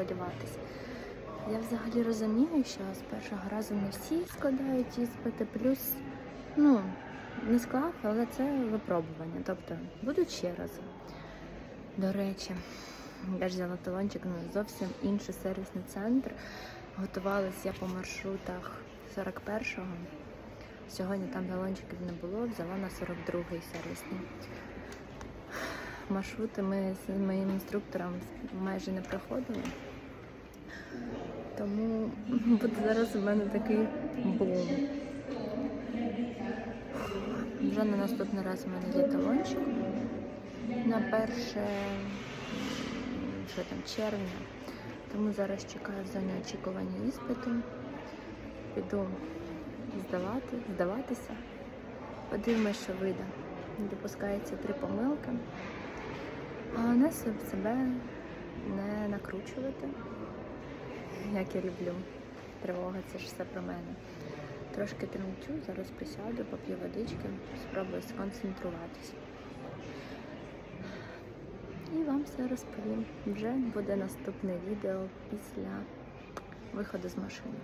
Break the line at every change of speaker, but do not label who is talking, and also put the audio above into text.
хвилюватись. Я взагалі розумію, що з першого разу не всі складають іспити, плюс, ну, не склав, але це випробування. Тобто будуть ще раз. До речі, я ж взяла талончик на зовсім інший сервісний центр. Готувалась я по маршрутах 41-го. Сьогодні там талончиків не було, взяла на 42-й сервісний. Маршрути ми з моїм інструктором майже не проходили. Тому буде зараз у мене такий бум. Вже на наступний раз у мене є талончик. На перше що там, червня. Тому зараз чекаю зоні очікування іспиту. Піду здавати, здаватися. Подивимось, що вийде. Допускається три помилки. Головне соб- себе не накручувати, як я люблю. Тривога це ж все про мене. Трошки тремтю, зараз присяду, поп'ю водички, спробую сконцентруватись. І вам все розповім. Вже буде наступне відео після виходу з машини.